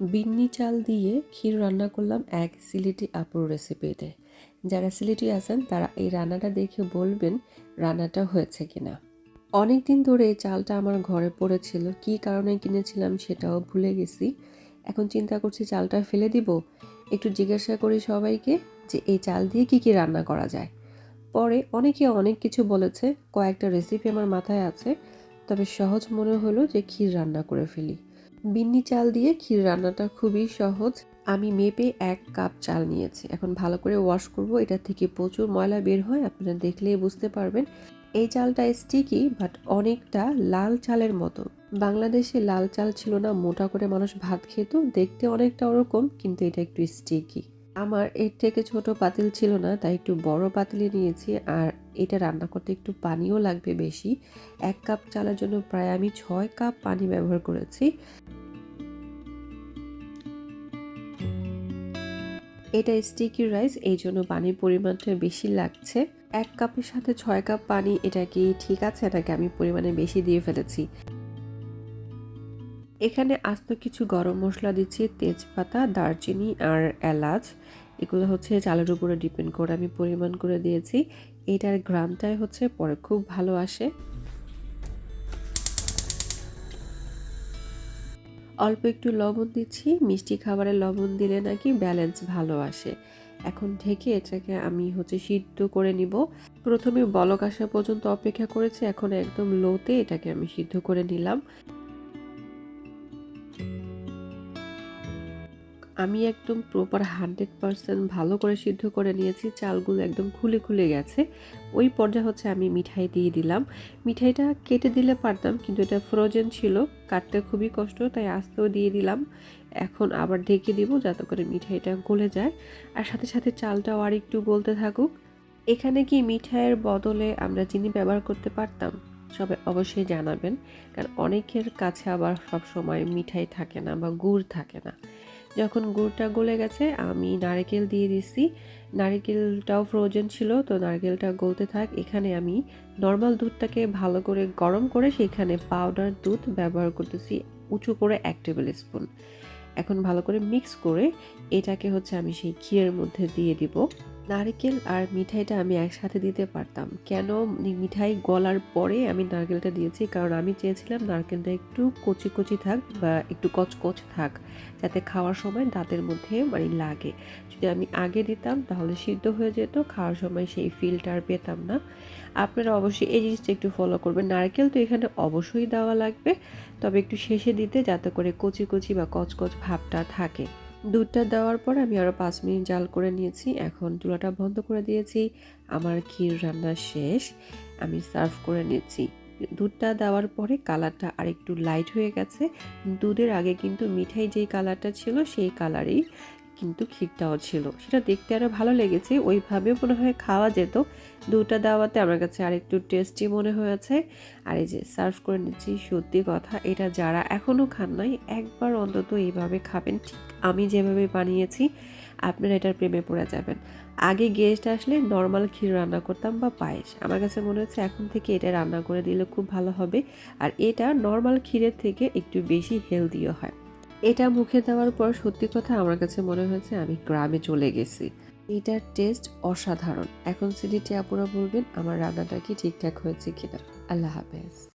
বিন্নি চাল দিয়ে ক্ষীর রান্না করলাম এক সিলেটি আপুর রেসিপিতে যারা সিলেটি আছেন, তারা এই রান্নাটা দেখে বলবেন রান্নাটা হয়েছে কিনা। অনেক দিন ধরে চালটা আমার ঘরে পড়েছিল, কি কারণে কিনেছিলাম সেটাও ভুলে গেছি। এখন চিন্তা করছি চালটা ফেলে দিব। একটু জিজ্ঞাসা করি সবাইকে যে এই চাল দিয়ে কি কি রান্না করা যায়। পরে অনেকে অনেক কিছু বলেছে, কয়েকটা রেসিপি আমার মাথায় আছে, তবে সহজ মনে হলো যে ক্ষীর রান্না করে ফেলি। বিন্নি চাল দিয়ে ক্ষীর রান্নাটা খুবই সহজ। আমি মেপে এক কাপ চাল নিয়েছি। এখন ভালো করে ওয়াশ করব। এটা থেকে প্রচুর ময়লা বের হয়, আপনারা দেখলেই বুঝতে পারবেন। এই চালটা স্টিকি বাট অনেকটা লাল চালের মতো। বাংলাদেশে লাল চাল ছিল না, মোটা করে মানুষ ভাত খেত। দেখতে অনেকটা ওরকম, কিন্তু এটা একটু স্টিকি আমার এর থেকে ছোট পাতিল ছিল না, তাই একটু বড় পাতিলে নিয়েছি আর এটা রান্না করতে একটু পানিও লাগবে বেশি। এক কাপ চালের জন্য প্রায় আমি ছয় কাপ পানি ব্যবহার করেছি। এটা স্টিকি রাইস এই জন্য পানির পরিমাণটা বেশি লাগছে। এক কাপের সাথে ছয় কাপ পানি, এটা কি ঠিক আছে নাকি আমি পরিমাণে বেশি দিয়ে ফেলেছি? এখানে আস্ত কিছু গরম মশলা দিচ্ছি, তেজপাতা, দারচিনি আর এলাচ। এগুলো হচ্ছে চালের উপরে ডিপেন্ড করে আমি পরিমাণ করে দিয়েছি। এটার গ্রামটাই হচ্ছে পরে খুব ভালো আসে। অল্প একটু লবণ দিচ্ছি, মিষ্টি খাবারে লবণ দিলে নাকি ব্যালেন্স ভালো আসে। এখন ঢেকে এটাকে আমি হচ্ছে সিদ্ধ করে নিব। প্রথমে বলক আসা পর্যন্ত অপেক্ষা করেছি, এখন একদম লোতে এটাকে আমি সিদ্ধ করে নিলাম। আমি একদম প্রপার হান্ড্রেড পারসেন্ট ভালো করে সিদ্ধ করে নিয়েছি, চালগুলো একদম খুলে খুলে গেছে। ওই পর্যায়ে হচ্ছে আমি মিঠাই দিয়ে দিলাম। মিঠাইটা কেটে দিলে পারতাম, কিন্তু এটা ফ্রোজেন ছিল, কাটতে খুবই কষ্ট, তাই আস্তেও দিয়ে দিলাম। এখন আবার ঢেকে দিব যাতে করে মিঠাইটা গলে যায়। আর সাথে সাথে চালটাও আর একটু গলতে থাকুক। এখানে কি মিঠাইয়ের বদলে আমরা চিনি ব্যবহার করতে পারতাম? সবাই অবশ্যই জানাবেন, কারণ অনেকের কাছে আবার সব সময় মিঠাই থাকে না বা গুড় থাকে না। যখন গুড়টা গলে গেছে, আমি নারকেল দিয়ে দিছি নারকেলটাও ফ্রোজেন ছিল, তো নারকেলটা গলতে থাক, এখানে আমি নর্মাল দুধটাকে ভালো করে গরম করে সেখানে পাউডার দুধ ব্যবহার করতেছি, উঁচু করে এক টেবিল স্পুন এখন ভালো করে মিক্স করে এটাকে হচ্ছে আমি সেই ক্ষীরের মধ্যে দিয়ে দিব। নারকেল আর মিঠাইটা আমি একসাথে দিতে পারতাম। কেন মিঠাই গলার পরে আমি নারকেলটা দিয়েছি, কারণ আমি চেয়েছিলাম নারকেলটা একটু কচি কচি থাক বা একটু কচকচ থাক, যাতে খাওয়ার সময় দাঁতের মধ্যে মানে লাগে। যদি আমি আগে দিতাম তাহলে সিদ্ধ হয়ে যেত, খাওয়ার সময় সেই ফিলটা আর পেতাম না। আপনারা অবশ্যই এই জিনিসটা একটু ফলো করবেন। নারকেল তো এখানে অবশ্যই দেওয়া লাগবে, তবে একটু শেষে দিতে যাতে করে কচি কচি বা কচকচ ভাবটা থাকে। দুধটা দেওয়ার পর আমি আরও পাঁচ মিনিট জাল করে নিয়েছি। এখন চুলাটা বন্ধ করে দিয়েছি। আমার ক্ষীর রান্না শেষ। আমি সার্ভ করে নিয়েছি দুধটা দেওয়ার পরে কালারটা আরেকটু লাইট হয়ে গেছে। দুধের আগে কিন্তু মিঠাই যেই কালারটা ছিল সেই কালারেই। কিন্তু ক্ষীরটাও ছিল। সেটা দেখতে আরও ভালো লেগেছে। ওইভাবে মনে হয় খাওয়া যেত। দুধটা দাওয়াতে আমার কাছে আরেকটু টেস্টি মনে হয়েছে। আর এই যে সার্ভ করে নিচ্ছি, সত্যি কথা, এটা যারা এখনও খান নাই, একবার অন্তত এইভাবে খাবেন। ঠিক আমি যেভাবে বানিয়েছি, আপনারা এটার প্রেমে পড়ে যাবেন। আগে গেস্ট আসলে নর্মাল ক্ষীর রান্না করতাম বা পায়েস। আমার কাছে মনে হচ্ছে এখন থেকে এটা রান্না করে দিলে খুব ভালো হবে। আর এটা নর্মাল ক্ষীরের থেকে একটু বেশি হেলদিও হয়। এটা মুখে দেওয়ার পর সত্যি কথা আমার কাছে মনে হয়েছে আমি গ্রামে চলে গেছি। এটার টেস্ট অসাধারণ। এখন সিডিটি আপুরা বলবেন, আমার রান্নাটা কি ঠিকঠাক হয়েছে কিনা? আল্লাহ হাফেজ।